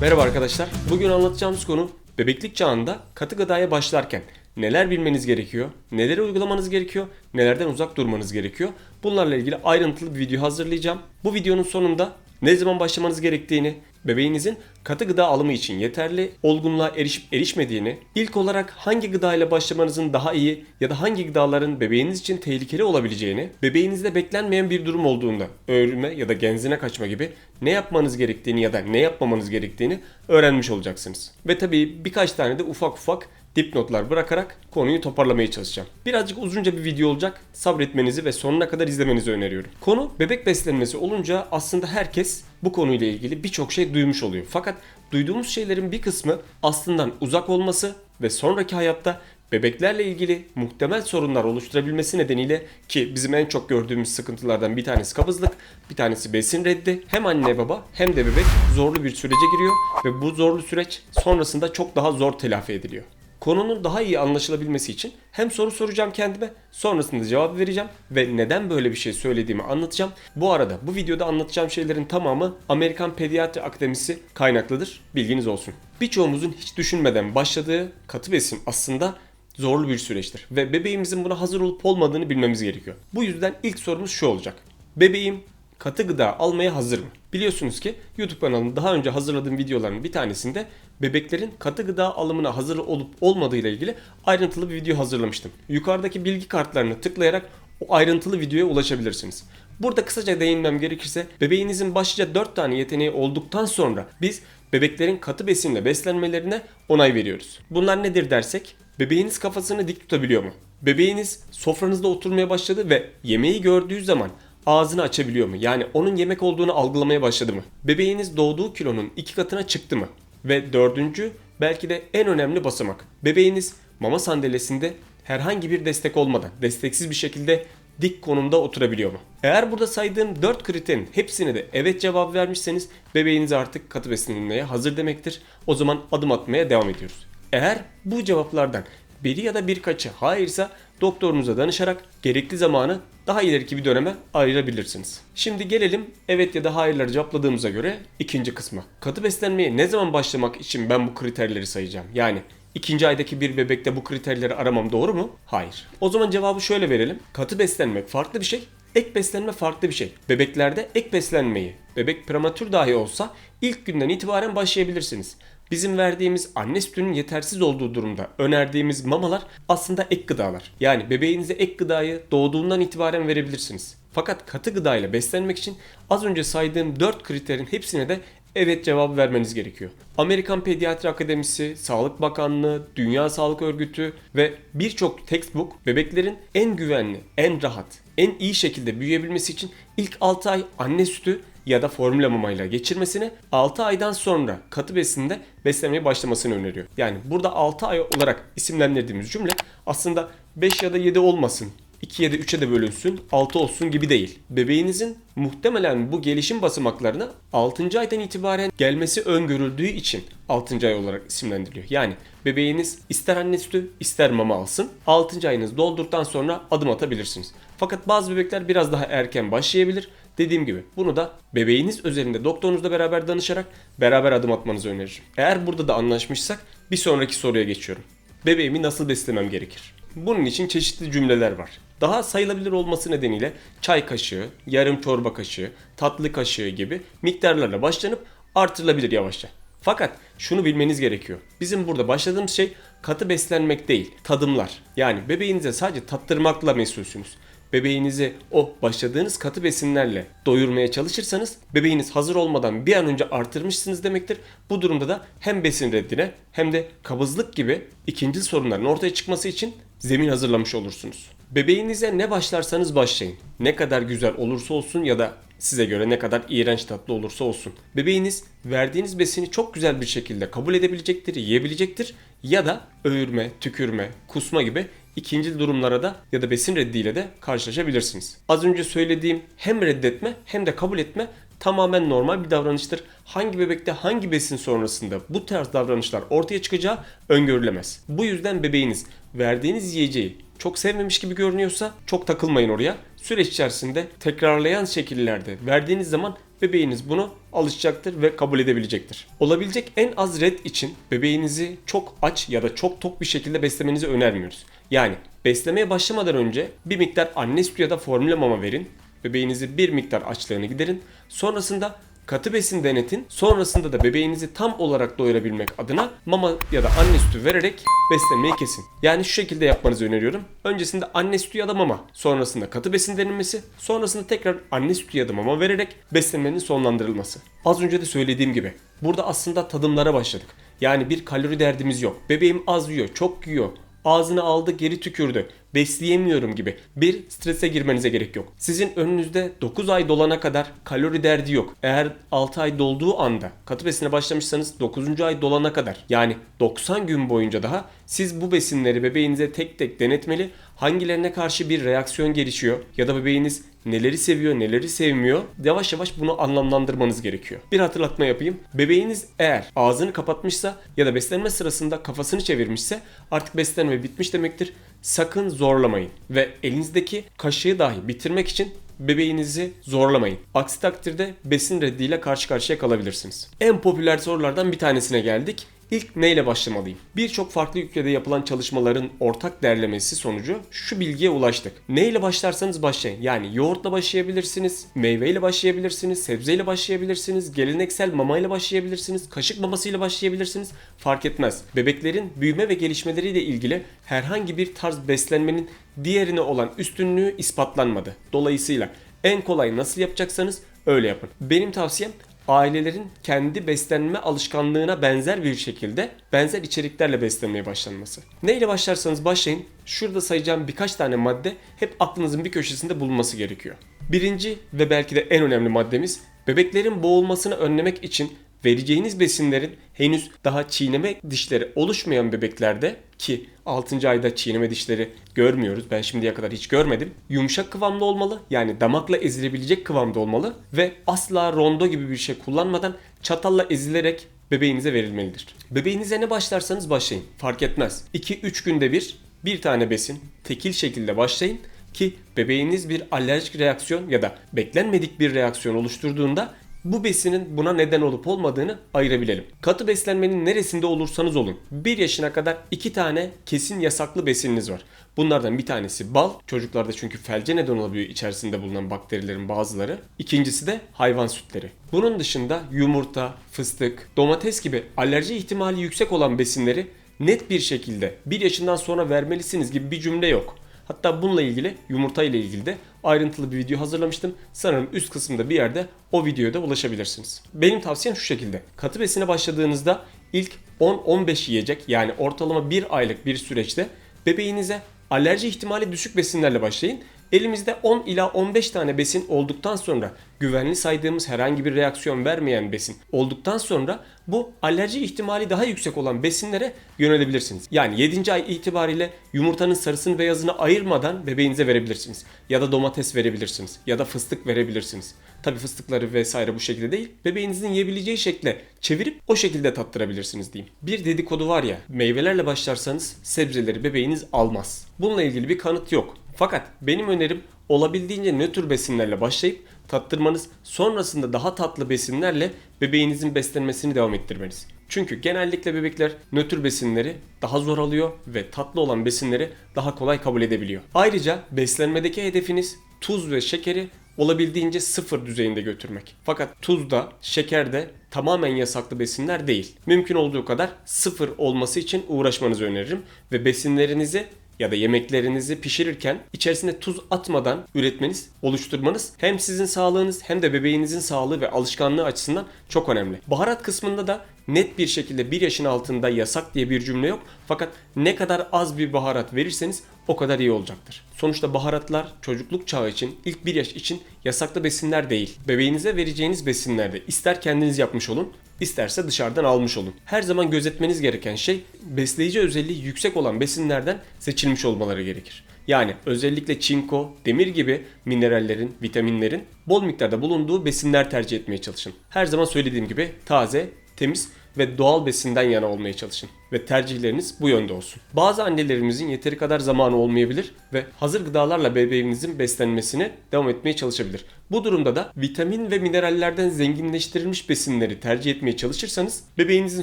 Merhaba arkadaşlar. Bugün anlatacağımız konu bebeklik çağında katı gıdaya başlarken neler bilmeniz gerekiyor, neleri uygulamanız gerekiyor, nelerden uzak durmanız gerekiyor. Bunlarla ilgili ayrıntılı bir video hazırlayacağım. Bu videonun sonunda ne zaman başlamanız gerektiğini, bebeğinizin katı gıda alımı için yeterli olgunluğa erişip erişmediğini, ilk olarak hangi gıda ile başlamanızın daha iyi ya da hangi gıdaların bebeğiniz için tehlikeli olabileceğini, bebeğinizde beklenmeyen bir durum olduğunda öğürme ya da genzine kaçma gibi ne yapmanız gerektiğini ya da ne yapmamanız gerektiğini öğrenmiş olacaksınız. Ve tabii birkaç tane de ufak ufak dipnotlar bırakarak konuyu toparlamaya çalışacağım. Birazcık uzunca bir video olacak. Sabretmenizi ve sonuna kadar izlemenizi öneriyorum. Konu bebek beslenmesi olunca aslında herkes bu konuyla ilgili birçok şey duymuş oluyor. Fakat duyduğumuz şeylerin bir kısmı aslından uzak olması ve sonraki hayatta bebeklerle ilgili muhtemel sorunlar oluşturabilmesi nedeniyle ki bizim en çok gördüğümüz sıkıntılardan bir tanesi kabızlık, bir tanesi besin reddi. Hem anne baba hem de bebek zorlu bir sürece giriyor ve bu zorlu süreç sonrasında çok daha zor telafi ediliyor. Konunun daha iyi anlaşılabilmesi için hem soru soracağım kendime, sonrasında cevap vereceğim ve neden böyle bir şey söylediğimi anlatacağım. Bu arada bu videoda anlatacağım şeylerin tamamı Amerikan Pediatri Akademisi kaynaklıdır. Bilginiz olsun. Birçoğumuzun hiç düşünmeden başladığı katı besin aslında zorlu bir süreçtir ve bebeğimizin buna hazır olup olmadığını bilmemiz gerekiyor. Bu yüzden ilk sorumuz şu olacak. Bebeğim katı gıda almaya hazır mı? Biliyorsunuz ki YouTube kanalının daha önce hazırladığım videoların bir tanesinde bebeklerin katı gıda alımına hazır olup olmadığı ile ilgili ayrıntılı bir video hazırlamıştım. Yukarıdaki bilgi kartlarını tıklayarak o ayrıntılı videoya ulaşabilirsiniz. Burada kısaca değinmem gerekirse bebeğinizin başlıca 4 tane yeteneği olduktan sonra biz bebeklerin katı besinle beslenmelerine onay veriyoruz. Bunlar nedir dersek bebeğiniz kafasını dik tutabiliyor mu? Bebeğiniz sofranızda oturmaya başladı ve yemeği gördüğü zaman ağzını açabiliyor mu? Yani onun yemek olduğunu algılamaya başladı mı? Bebeğiniz doğduğu kilonun iki katına çıktı mı? Ve dördüncü belki de en önemli basamak. Bebeğiniz mama sandalyesinde herhangi bir destek olmadan, desteksiz bir şekilde dik konumda oturabiliyor mu? Eğer burada saydığım 4 kriterin hepsine de evet cevap vermişseniz bebeğiniz artık katı beslenmeye hazır demektir. O zaman adım atmaya devam ediyoruz. Eğer bu cevaplardan biri ya da birkaçı hayırsa doktorunuza danışarak gerekli zamanı daha ileriki bir döneme ayırabilirsiniz. Şimdi gelelim evet ya da hayırları cevapladığımıza göre ikinci kısma. Katı beslenmeye ne zaman başlamak için ben bu kriterleri sayacağım? Yani ikinci aydaki bir bebekte bu kriterleri aramam doğru mu? Hayır. O zaman cevabı şöyle verelim. Katı beslenmek farklı bir şey. Ek beslenme farklı bir şey. Bebeklerde ek beslenmeyi, bebek prematür dahi olsa ilk günden itibaren başlayabilirsiniz. Bizim verdiğimiz anne sütünün yetersiz olduğu durumda önerdiğimiz mamalar aslında ek gıdalar. Yani bebeğinize ek gıdayı doğduğundan itibaren verebilirsiniz. Fakat katı gıdayla beslenmek için az önce saydığım 4 kriterin hepsine de evet cevabı vermeniz gerekiyor. Amerikan Pediatri Akademisi, Sağlık Bakanlığı, Dünya Sağlık Örgütü ve birçok textbook bebeklerin en güvenli, en rahat, en iyi şekilde büyüyebilmesi için ilk 6 ay anne sütü ya da formüle mamayla geçirmesini 6 aydan sonra katı besinde beslemeye başlamasını öneriyor. Yani burada 6 ay olarak isimlendirdiğimiz cümle aslında 5 ya da 7 olmasın 2 ya da 3'e de bölünsün 6 olsun gibi değil. Bebeğinizin muhtemelen bu gelişim basamaklarına 6. aydan itibaren gelmesi öngörüldüğü için 6. ay olarak isimlendiriliyor. Yani bebeğiniz ister anne sütü ister mama alsın 6. ayınız doldurduktan sonra adım atabilirsiniz. Fakat bazı bebekler biraz daha erken başlayabilir. Dediğim gibi bunu da bebeğiniz özelinde doktorunuzla beraber danışarak beraber adım atmanızı öneririm. Eğer burada da anlaşmışsak bir sonraki soruya geçiyorum. Bebeğimi nasıl beslemem gerekir? Bunun için çeşitli cümleler var. Daha sayılabilir olması nedeniyle çay kaşığı, yarım çorba kaşığı, tatlı kaşığı gibi miktarlarla başlanıp artırılabilir yavaşça. Fakat şunu bilmeniz gerekiyor. Bizim burada başladığımız şey katı beslenmek değil, tadımlar. Yani bebeğinize sadece tattırmakla mesulsünüz. Bebeğinizi o başladığınız katı besinlerle doyurmaya çalışırsanız bebeğiniz hazır olmadan bir an önce artırmışsınız demektir. Bu durumda da hem besin reddine hem de kabızlık gibi ikinci sorunların ortaya çıkması için zemin hazırlamış olursunuz. Bebeğinize ne başlarsanız başlayın. Ne kadar güzel olursa olsun ya da size göre ne kadar iğrenç tatlı olursa olsun. Bebeğiniz verdiğiniz besini çok güzel bir şekilde kabul edebilecektir, yiyebilecektir ya da öğürme, tükürme, kusma gibi ikinci durumlara da ya da besin reddiyle de karşılaşabilirsiniz. Az önce söylediğim hem reddetme hem de kabul etme tamamen normal bir davranıştır. Hangi bebekte hangi besin sonrasında bu tarz davranışlar ortaya çıkacağı öngörülemez. Bu yüzden bebeğiniz verdiğiniz yiyeceği çok sevmemiş gibi görünüyorsa çok takılmayın oraya. Süreç içerisinde tekrarlayan şekillerde verdiğiniz zaman bebeğiniz bunu alışacaktır ve kabul edebilecektir. Olabilecek en az red için bebeğinizi çok aç ya da çok tok bir şekilde beslemenizi önermiyoruz. Yani beslemeye başlamadan önce bir miktar anne sütü ya da formüle mama verin. Bebeğinizi bir miktar açlığını giderin. Sonrasında katı besin denetin. Sonrasında da bebeğinizi tam olarak doyurabilmek adına mama ya da anne sütü vererek beslemeyi kesin. Yani şu şekilde yapmanızı öneriyorum. Öncesinde anne sütü ya da mama. Sonrasında katı besin denilmesi. Sonrasında tekrar anne sütü ya da mama vererek beslemenin sonlandırılması. Az önce de söylediğim gibi. Burada aslında tadımlara başladık. Yani bir kalori derdimiz yok. Bebeğim az yiyor, çok yiyor. Ağzına aldı geri tükürdü. Besleyemiyorum gibi bir strese girmenize gerek yok. Sizin önünüzde 9 ay dolana kadar kalori derdi yok. Eğer 6 ay dolduğu anda katı besine başlamışsanız 9. ay dolana kadar yani 90 gün boyunca daha siz bu besinleri bebeğinize tek tek denetmeli. Hangilerine karşı bir reaksiyon gelişiyor ya da bebeğiniz neleri seviyor neleri sevmiyor yavaş yavaş bunu anlamlandırmanız gerekiyor. Bir hatırlatma yapayım. Bebeğiniz eğer ağzını kapatmışsa ya da beslenme sırasında kafasını çevirmişse artık beslenme bitmiş demektir. Sakın zorlamayın ve elinizdeki kaşığı dahi bitirmek için bebeğinizi zorlamayın. Aksi takdirde besin reddiyle karşı karşıya kalabilirsiniz. En popüler sorulardan bir tanesine geldik. İlk neyle başlamalıyım? Birçok farklı ülkede yapılan çalışmaların ortak derlemesi sonucu şu bilgiye ulaştık. Neyle başlarsanız başlayın. Yani yoğurtla başlayabilirsiniz, meyveyle başlayabilirsiniz, sebzeyle başlayabilirsiniz, geleneksel mamayla başlayabilirsiniz, kaşık mamasıyla başlayabilirsiniz. Fark etmez. Bebeklerin büyüme ve gelişmeleriyle ilgili herhangi bir tarz beslenmenin diğerine olan üstünlüğü ispatlanmadı. Dolayısıyla en kolay nasıl yapacaksanız öyle yapın. Benim tavsiyem ailelerin kendi beslenme alışkanlığına benzer bir şekilde benzer içeriklerle beslenmeye başlanması. Neyle başlarsanız başlayın. Şurada sayacağım birkaç tane madde hep aklınızın bir köşesinde bulunması gerekiyor. Birinci ve belki de en önemli maddemiz bebeklerin boğulmasını önlemek için vereceğiniz besinlerin henüz daha çiğneme dişleri oluşmayan bebeklerde ki 6. ayda çiğneme dişleri görmüyoruz. Ben şimdiye kadar hiç görmedim. Yumuşak kıvamda olmalı. Yani damakla ezilebilecek kıvamda olmalı ve asla rondo gibi bir şey kullanmadan çatalla ezilerek bebeğinize verilmelidir. Bebeğinize ne başlarsanız başlayın. Fark etmez. 2-3 günde bir bir tane besin tekil şekilde başlayın ki bebeğiniz bir alerjik reaksiyon ya da beklenmedik bir reaksiyon oluşturduğunda bu besinin buna neden olup olmadığını ayırabilelim. Katı beslenmenin neresinde olursanız olun 1 yaşına kadar 2 tane kesin yasaklı besininiz var. Bunlardan bir tanesi bal. Çocuklarda çünkü felce neden olabiliyor içerisinde bulunan bakterilerin bazıları. İkincisi de hayvan sütleri. Bunun dışında yumurta, fıstık, domates gibi alerji ihtimali yüksek olan besinleri net bir şekilde 1 yaşından sonra vermelisiniz gibi bir cümle yok. Hatta bununla ilgili yumurta ile ilgili de ayrıntılı bir video hazırlamıştım. Sanırım üst kısımda bir yerde o videoya da ulaşabilirsiniz. Benim tavsiyem şu şekilde. Katı besine başladığınızda ilk 10-15 yiyecek yani ortalama 1 aylık bir süreçte bebeğinize alerji ihtimali düşük besinlerle başlayın. Elimizde 10 ila 15 tane besin olduktan sonra güvenli saydığımız herhangi bir reaksiyon vermeyen besin olduktan sonra bu alerji ihtimali daha yüksek olan besinlere yönelebilirsiniz. Yani 7. ay itibariyle yumurtanın sarısını beyazını ayırmadan bebeğinize verebilirsiniz. Ya da domates verebilirsiniz. Ya da fıstık verebilirsiniz. Tabi fıstıkları vesaire bu şekilde değil. Bebeğinizin yiyebileceği şekle çevirip o şekilde tattırabilirsiniz diyeyim. Bir dedikodu var ya meyvelerle başlarsanız sebzeleri bebeğiniz almaz. Bununla ilgili bir kanıt yok. Fakat benim önerim olabildiğince nötr besinlerle başlayıp tattırmanız sonrasında daha tatlı besinlerle bebeğinizin beslenmesini devam ettirmeniz. Çünkü genellikle bebekler nötr besinleri daha zor alıyor ve tatlı olan besinleri daha kolay kabul edebiliyor. Ayrıca beslenmedeki hedefiniz tuz ve şekeri olabildiğince sıfır düzeyinde götürmek. Fakat tuz da şeker de tamamen yasaklı besinler değil. Mümkün olduğu kadar sıfır olması için uğraşmanızı öneririm ve besinlerinizi ya da yemeklerinizi pişirirken içerisine tuz atmadan üretmeniz, oluşturmanız hem sizin sağlığınız hem de bebeğinizin sağlığı ve alışkanlığı açısından çok önemli. Baharat kısmında da net bir şekilde 1 yaşın altında yasak diye bir cümle yok. Fakat ne kadar az bir baharat verirseniz o kadar iyi olacaktır. Sonuçta baharatlar çocukluk çağı için, ilk 1 yaş için yasaklı besinler değil. Bebeğinize vereceğiniz besinlerde ister kendiniz yapmış olun, isterse dışarıdan almış olun. Her zaman gözetmeniz gereken şey besleyici özelliği yüksek olan besinlerden seçilmiş olmaları gerekir. Yani özellikle çinko, demir gibi minerallerin, vitaminlerin bol miktarda bulunduğu besinler tercih etmeye çalışın. Her zaman söylediğim gibi taze, temiz ve doğal besinden yana olmaya çalışın. Ve tercihleriniz bu yönde olsun. Bazı annelerimizin yeteri kadar zamanı olmayabilir ve hazır gıdalarla bebeğinizin beslenmesine devam etmeye çalışabilir. Bu durumda da vitamin ve minerallerden zenginleştirilmiş besinleri tercih etmeye çalışırsanız bebeğinizin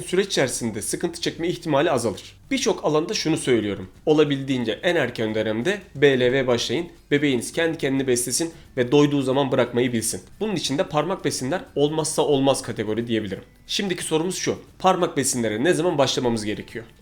süreç içerisinde sıkıntı çekme ihtimali azalır. Birçok alanda şunu söylüyorum. Olabildiğince en erken dönemde BLV başlayın. Bebeğiniz kendi kendini beslesin ve doyduğu zaman bırakmayı bilsin. Bunun için de parmak besinler olmazsa olmaz kategori diyebilirim. Şimdiki sorumuz şu. Parmak besinlere ne zaman başlamamız gerekiyor?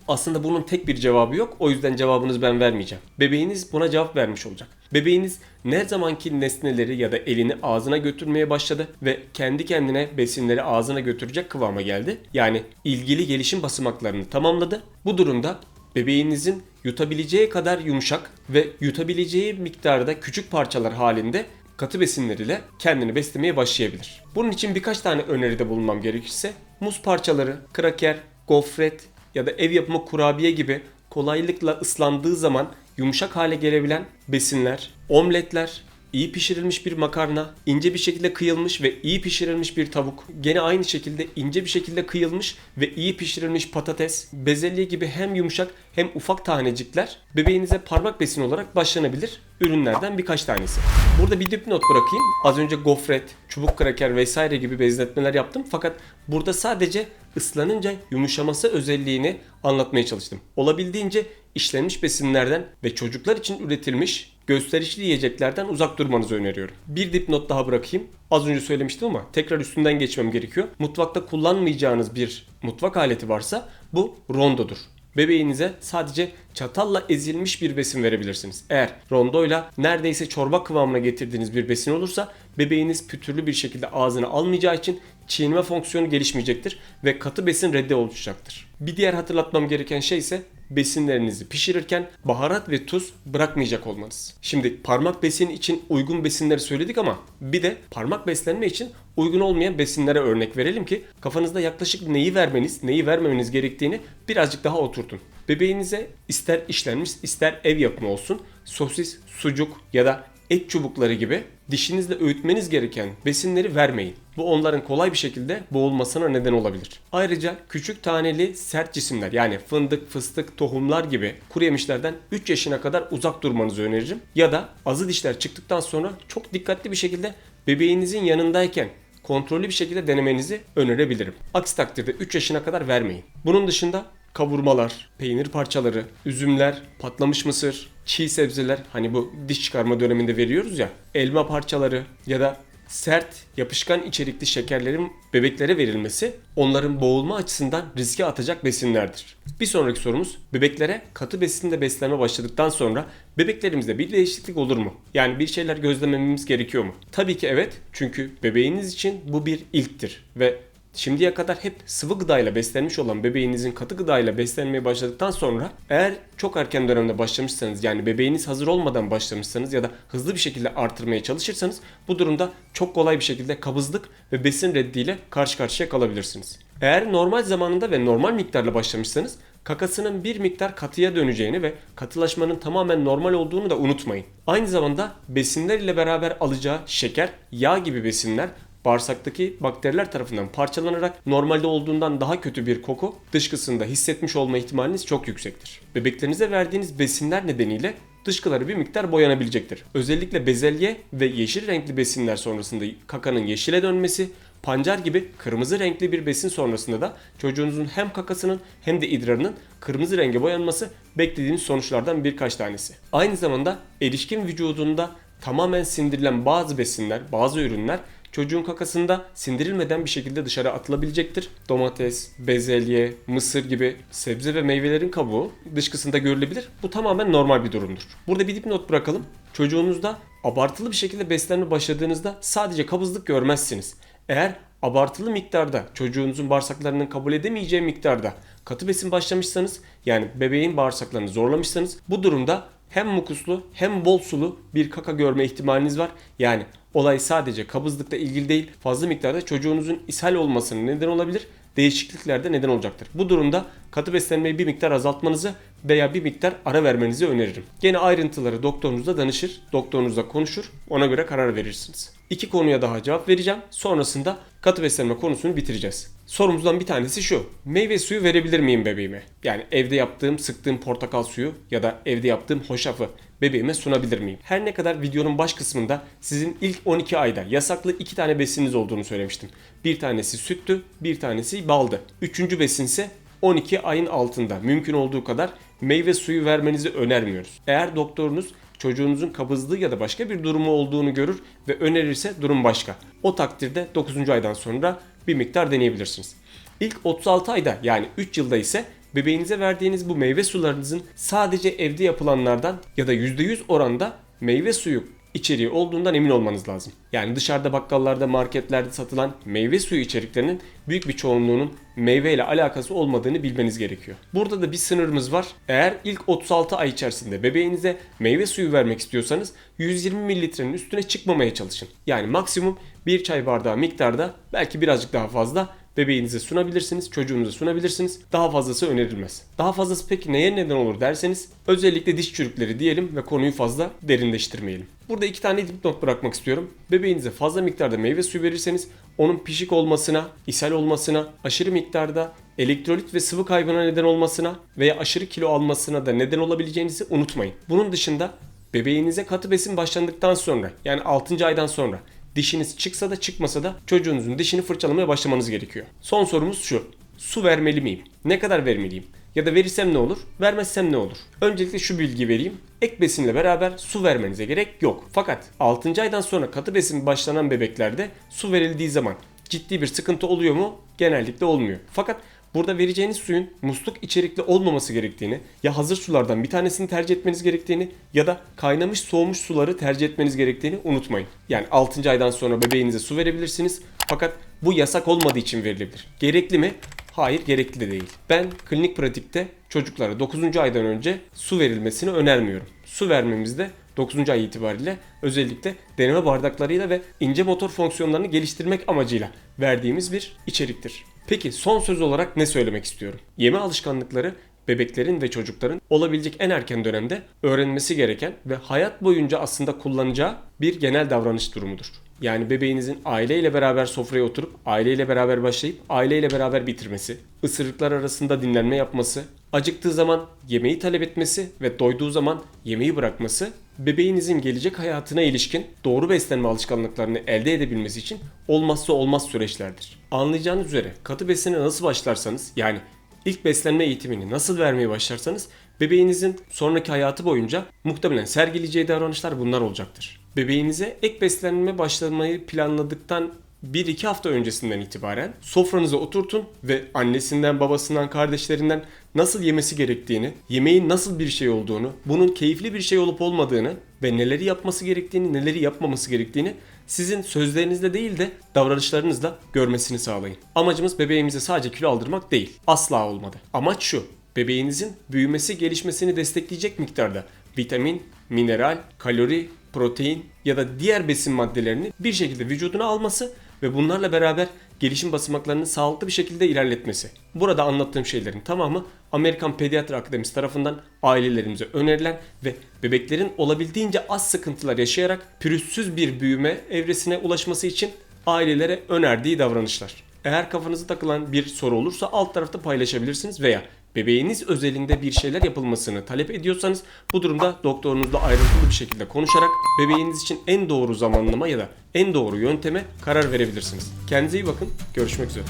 Aslında bunun tek bir cevabı yok. O yüzden cevabınızı ben vermeyeceğim. Bebeğiniz buna cevap vermiş olacak. Bebeğiniz ne zamanki nesneleri ya da elini ağzına götürmeye başladı ve kendi kendine besinleri ağzına götürecek kıvama geldi. Yani ilgili gelişim basamaklarını tamamladı. Bu durumda bebeğinizin yutabileceği kadar yumuşak ve yutabileceği miktarda küçük parçalar halinde katı besinler ile kendini beslemeye başlayabilir. Bunun için birkaç tane öneride bulunmam gerekirse muz parçaları, kraker, gofret ya da ev yapımı kurabiye gibi kolaylıkla ıslandığı zaman yumuşak hale gelebilen besinler, omletler, iyi pişirilmiş bir makarna, ince bir şekilde kıyılmış ve iyi pişirilmiş bir tavuk, gene aynı şekilde ince bir şekilde kıyılmış ve iyi pişirilmiş patates, bezelye gibi hem yumuşak hem ufak tanecikler bebeğinize parmak besini olarak başlanabilir ürünlerden birkaç tanesi. Burada bir dipnot bırakayım. Az önce gofret, çubuk kraker vesaire gibi benzetmeler yaptım fakat burada sadece ıslanınca yumuşaması özelliğini anlatmaya çalıştım. Olabildiğince işlenmiş besinlerden ve çocuklar için üretilmiş gösterişli yiyeceklerden uzak durmanızı öneriyorum. Bir dipnot daha bırakayım. Az önce söylemiştim ama tekrar üstünden geçmem gerekiyor. Mutfakta kullanmayacağınız bir mutfak aleti varsa bu rondodur. Bebeğinize sadece çatalla ezilmiş bir besin verebilirsiniz. Eğer rondoyla neredeyse çorba kıvamına getirdiğiniz bir besin olursa bebeğiniz pütürlü bir şekilde ağzına almayacağı için çiğneme fonksiyonu gelişmeyecektir ve katı besin reddi oluşacaktır. Bir diğer hatırlatmam gereken şey ise besinlerinizi pişirirken baharat ve tuz bırakmayacak olmanız. Şimdi parmak besin için uygun besinleri söyledik ama bir de parmak beslenme için uygun olmayan besinlere örnek verelim ki kafanızda yaklaşık neyi vermeniz, neyi vermemeniz gerektiğini birazcık daha oturtun. Bebeğinize ister işlenmiş ister ev yapımı olsun sosis, sucuk ya da et çubukları gibi dişinizle öğütmeniz gereken besinleri vermeyin. Bu onların kolay bir şekilde boğulmasına neden olabilir. Ayrıca küçük taneli sert cisimler yani fındık, fıstık, tohumlar gibi kuru yemişlerden 3 yaşına kadar uzak durmanızı öneririm. Ya da azı dişler çıktıktan sonra çok dikkatli bir şekilde bebeğinizin yanındayken kontrollü bir şekilde denemenizi önerebilirim. Aksi takdirde 3 yaşına kadar vermeyin. Bunun dışında kavurmalar, peynir parçaları, üzümler, patlamış mısır, çiğ sebzeler hani bu diş çıkarma döneminde veriyoruz ya, elma parçaları ya da sert, yapışkan içerikli şekerlerin bebeklere verilmesi onların boğulma açısından riske atacak besinlerdir. Bir sonraki sorumuz bebeklere katı besinde beslenme başladıktan sonra bebeklerimizde bir değişiklik olur mu? Yani bir şeyler gözlememiz gerekiyor mu? Tabii ki evet. Çünkü bebeğiniz için bu bir ilktir ve Şimdiye kadar hep sıvı gıdayla beslenmiş olan bebeğinizin katı gıdayla beslenmeye başladıktan sonra eğer çok erken dönemde başlamışsanız yani bebeğiniz hazır olmadan başlamışsanız ya da hızlı bir şekilde artırmaya çalışırsanız bu durumda çok kolay bir şekilde kabızlık ve besin reddiyle karşı karşıya kalabilirsiniz. Eğer normal zamanında ve normal miktarla başlamışsanız kakasının bir miktar katıya döneceğini ve katılaşmanın tamamen normal olduğunu da unutmayın. Aynı zamanda besinler ile beraber alacağı şeker, yağ gibi besinler bağırsaktaki bakteriler tarafından parçalanarak normalde olduğundan daha kötü bir koku dışkısında hissetmiş olma ihtimaliniz çok yüksektir. Bebeklerinize verdiğiniz besinler nedeniyle dışkıları bir miktar boyanabilecektir. Özellikle bezelye ve yeşil renkli besinler sonrasında kakanın yeşile dönmesi, pancar gibi kırmızı renkli bir besin sonrasında da çocuğunuzun hem kakasının hem de idrarının kırmızı renge boyanması beklediğiniz sonuçlardan birkaç tanesi. Aynı zamanda erişkin vücudunda tamamen sindirilen bazı besinler, bazı ürünler çocuğun kakasında sindirilmeden bir şekilde dışarı atılabilecektir. Domates, bezelye, mısır gibi sebze ve meyvelerin kabuğu dışkısında görülebilir. Bu tamamen normal bir durumdur. Burada bir dipnot bırakalım. Çocuğunuzda abartılı bir şekilde beslenme başladığınızda sadece kabızlık görmezsiniz. Eğer abartılı miktarda çocuğunuzun bağırsaklarının kabul edemeyeceği miktarda katı besin başlamışsanız yani bebeğin bağırsaklarını zorlamışsanız bu durumda hem mukuslu hem bol sulu bir kaka görme ihtimaliniz var. Yani olay sadece kabızlıkla ilgili değil fazla miktarda çocuğunuzun ishal olmasına neden olabilir değişiklikler de neden olacaktır. Bu durumda katı beslenmeyi bir miktar azaltmanızı veya bir miktar ara vermenizi öneririm. Gene ayrıntıları doktorunuzla danışır, doktorunuzla konuşur, ona göre karar verirsiniz. İki konuya daha cevap vereceğim. Sonrasında katı beslenme konusunu bitireceğiz. Sorumuzdan bir tanesi şu. Meyve suyu verebilir miyim bebeğime? Yani evde yaptığım, sıktığım portakal suyu ya da evde yaptığım hoşafı bebeğime sunabilir miyim? Her ne kadar videonun baş kısmında sizin ilk 12 ayda yasaklı iki tane besininiz olduğunu söylemiştim. Bir tanesi süttü, bir tanesi baldı. Üçüncü besin ise 12 ayın altında mümkün olduğu kadar meyve suyu vermenizi önermiyoruz. Eğer doktorunuz çocuğunuzun kabızlığı ya da başka bir durumu olduğunu görür ve önerirse durum başka. O takdirde 9. aydan sonra bir miktar deneyebilirsiniz. İlk 36 ayda yani 3 yılda ise bebeğinize verdiğiniz bu meyve sularınızın sadece evde yapılanlardan ya da %100 oranda meyve suyu içeriği olduğundan emin olmanız lazım. Yani dışarıda bakkallarda, marketlerde satılan meyve suyu içeriklerinin büyük bir çoğunluğunun meyve ile alakası olmadığını bilmeniz gerekiyor. Burada da bir sınırımız var. Eğer ilk 36 ay içerisinde bebeğinize meyve suyu vermek istiyorsanız 120 mililitrenin üstüne çıkmamaya çalışın. Yani maksimum bir çay bardağı miktarda belki birazcık daha fazla bebeğinize sunabilirsiniz, çocuğunuza sunabilirsiniz. Daha fazlası önerilmez. Daha fazlası peki neye neden olur derseniz özellikle diş çürükleri diyelim ve konuyu fazla derinleştirmeyelim. Burada iki tane dipnot bırakmak istiyorum. Bebeğinize fazla miktarda meyve suyu verirseniz onun pişik olmasına, ishal olmasına, aşırı miktarda elektrolit ve sıvı kaybına neden olmasına veya aşırı kilo almasına da neden olabileceğinizi unutmayın. Bunun dışında bebeğinize katı besin başlandıktan sonra yani 6. aydan sonra dişiniz çıksa da çıkmasa da çocuğunuzun dişini fırçalamaya başlamanız gerekiyor. Son sorumuz şu. Su vermeli miyim? Ne kadar vermeliyim? Ya da verirsem ne olur? Vermezsem ne olur? Öncelikle şu bilgi vereyim. Ek besinle beraber su vermenize gerek yok. Fakat 6. aydan sonra katı besin başlanan bebeklerde su verildiği zaman ciddi bir sıkıntı oluyor mu? Genellikle olmuyor. Fakat Burada vereceğiniz suyun musluk içerikli olmaması gerektiğini, ya hazır sulardan bir tanesini tercih etmeniz gerektiğini ya da kaynamış soğumuş suları tercih etmeniz gerektiğini unutmayın. Yani 6. aydan sonra bebeğinize su verebilirsiniz fakat bu yasak olmadığı için verilebilir. Gerekli mi? Hayır gerekli de değil. Ben klinik pratikte çocuklara 9. aydan önce su verilmesini önermiyorum. Su vermemizde 9. ay itibariyle özellikle deneme bardaklarıyla ve ince motor fonksiyonlarını geliştirmek amacıyla verdiğimiz bir içeriktir. Peki son söz olarak ne söylemek istiyorum? Yeme alışkanlıkları bebeklerin ve çocukların olabilecek en erken dönemde öğrenmesi gereken ve hayat boyunca aslında kullanacağı bir genel davranış durumudur. Yani bebeğinizin aileyle beraber sofraya oturup aileyle beraber başlayıp aileyle beraber bitirmesi, ısırıklar arasında dinlenme yapması, acıktığı zaman yemeği talep etmesi ve doyduğu zaman yemeği bırakması bebeğinizin gelecek hayatına ilişkin doğru beslenme alışkanlıklarını elde edebilmesi için olmazsa olmaz süreçlerdir. Anlayacağınız üzere katı besine nasıl başlarsanız yani ilk beslenme eğitimini nasıl vermeye başlarsanız bebeğinizin sonraki hayatı boyunca muhtemelen sergileyeceği davranışlar bunlar olacaktır. Bebeğinize ek beslenme başlamayı planladıktan 1-2 hafta öncesinden itibaren sofranıza oturtun ve annesinden, babasından, kardeşlerinden nasıl yemesi gerektiğini, yemeğin nasıl bir şey olduğunu, bunun keyifli bir şey olup olmadığını ve neleri yapması gerektiğini, neleri yapmaması gerektiğini sizin sözlerinizle değil de davranışlarınızla görmesini sağlayın. Amacımız bebeğimize sadece kilo aldırmak değil. Asla olmadı. Amaç şu. Bebeğinizin büyümesi, gelişmesini destekleyecek miktarda vitamin, mineral, kalori, protein ya da diğer besin maddelerini bir şekilde vücuduna alması ve bunlarla beraber gelişim basamaklarını sağlıklı bir şekilde ilerletmesi. Burada anlattığım şeylerin tamamı Amerikan Pediatri Akademisi tarafından ailelerimize önerilen ve bebeklerin olabildiğince az sıkıntılar yaşayarak pürüzsüz bir büyüme evresine ulaşması için ailelere önerdiği davranışlar. Eğer kafanıza takılan bir soru olursa alt tarafta paylaşabilirsiniz veya bebeğiniz özelinde bir şeyler yapılmasını talep ediyorsanız bu durumda doktorunuzla ayrıntılı bir şekilde konuşarak bebeğiniz için en doğru zamanlama ya da en doğru yönteme karar verebilirsiniz. Kendinize iyi bakın. Görüşmek üzere.